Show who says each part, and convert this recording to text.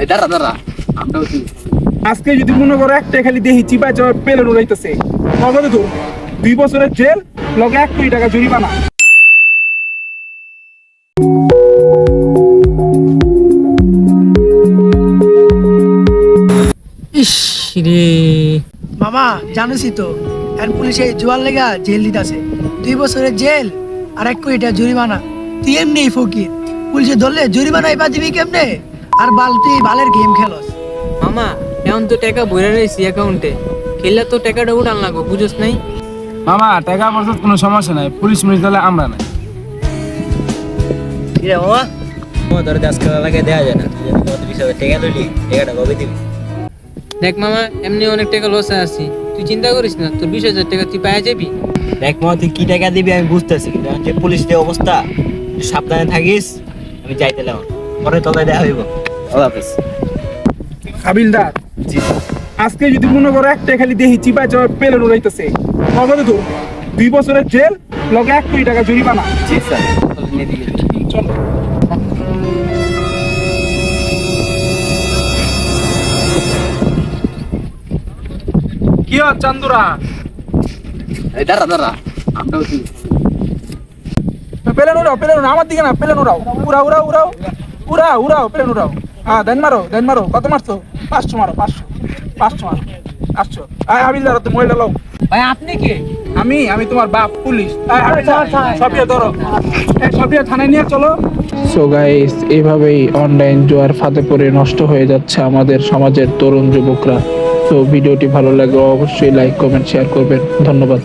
Speaker 1: এই দাঁড়া দাঁড়া।
Speaker 2: আজকে যদি মনে করো একটা খালি দেখি চিপা উড়াইতেছে নগদে ধরুন দুই বছরের জেল লগে এক কোটি টাকা জরিমানা।
Speaker 3: ইস রে।
Speaker 4: মামা জানিসই তো আর পুলিশে জোয়ার লেগা জেল দিতেছে। দুই বছরের জেল আর এক কোটি টাকা জরিমানা। তুই এমনি ফকির পুলিশে ধরলে জরিমানা এবার দিবি কেমনে? আর বাল তুই বালের গেম খেলস।
Speaker 3: মামা এখন তো টাকা ভরে রয়েছি অ্যাকাউন্টে খেললে তো টাকাটা উঠান লাগবো বুঝোস নাই?
Speaker 2: মামা টাকা পয়সা কোনো সমস্যা নাই পুলিশ মুলিশ দিলে আমরা নাই।
Speaker 5: কিরে মামা? তোমার ধরে কাজ করা লাগে দেওয়া যায় না তুই যদি কত বিশ হাজার টাকা ধরলি টাকাটা কবে দিবি?
Speaker 3: দেখ মামা এমনি অনেক টাকা লসে আছি। তুই চিন্তা করিস না তোর বিশ হাজার টাকা তুই পাওয়া যাবি?
Speaker 5: দেখ মামা তুই কি টাকা দিবি আমি বুঝতেছি কিন্তু যে পুলিশ যে অবস্থা সাবধানে থাকিস আমি যাইতে লাগ পরে তোকে দেখা হইব। আল্লাহ হাফিজ।
Speaker 2: হাবিলদার আজকে যদি মনে করো একটা খালি দেখি চিপা চাপা পেলে উড়াইতেছে নগদে ধরুন দুই বছরের জেল লগে এক কোটি টাকা জরিমানা।
Speaker 1: জি স্যার।
Speaker 2: চলো। কি চান্দুরা?
Speaker 1: দাঁড়া দাঁড়া। আমরা
Speaker 2: পেলেন উড়াও পেলেন উড়াও। আমার দিকে না পেলেন উড়াও। উড়াও উড়াও উড়াও। উড়াও উড়াও পেলেন উড়াও। হ্যাঁ দেন মারো দেন মারো। কত মারছো? পাঁচশো মারো পাঁচশো পাঁচশো মারো পাঁচশো। আয় হাবিলদার তুমি মহিলা লও।
Speaker 3: ভাই আপনি কে?
Speaker 2: আমি আমি তোমার বাপ পুলিশ। আয়, সবিয়া ধরো। সবিয়া থানায় নিয়ে চলো। সো গাইস এইভাবেই অনলাইন জোয়ার ফাঁদে পড়ে নষ্ট হয়ে যাচ্ছে আমাদের সমাজের তরুণ যুবকরা। তো ভিডিওটি ভালো লাগলে অবশ্যই লাইক কমেন্ট শেয়ার করবেন। ধন্যবাদ।